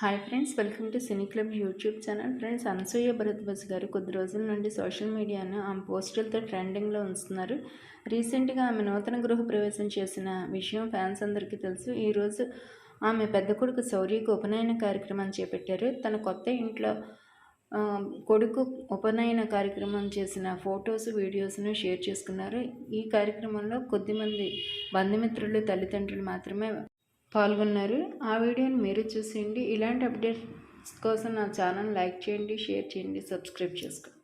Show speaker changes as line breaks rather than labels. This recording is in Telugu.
Hi friends welcome to cine club YouTube channel friends Anasuya Bharadwaj గారు కొద్ది రోజుల నుండి సోషల్ మీడియాను ఆమె పోస్టులతో ట్రెండింగ్లో ఉంచుతున్నారు. రీసెంట్గా ఆమె నూతన గృహ ప్రవేశం చేసిన విషయం ఫ్యాన్స్ అందరికీ తెలుసు. ఈరోజు ఆమె పెద్ద కొడుకు శౌర్యకు ఉపనయన కార్యక్రమం చేపట్టారు. తన కొత్త ఇంట్లో కొడుకు ఉపనయన కార్యక్రమం చేసిన ఫొటోస్ వీడియోస్ను షేర్ చేసుకున్నారు. ఈ కార్యక్రమంలో కొద్దిమంది బంధుమిత్రులు తల్లిదండ్రులు మాత్రమే పాల్గొన్నారు. ఆ వీడియోని మీరు చూసేయండి. ఇలాంటి అప్డేట్స్ కోసం నా ఛానల్ లైక్ చేయండి షేర్ చేయండి సబ్స్క్రైబ్ చేసుకోండి.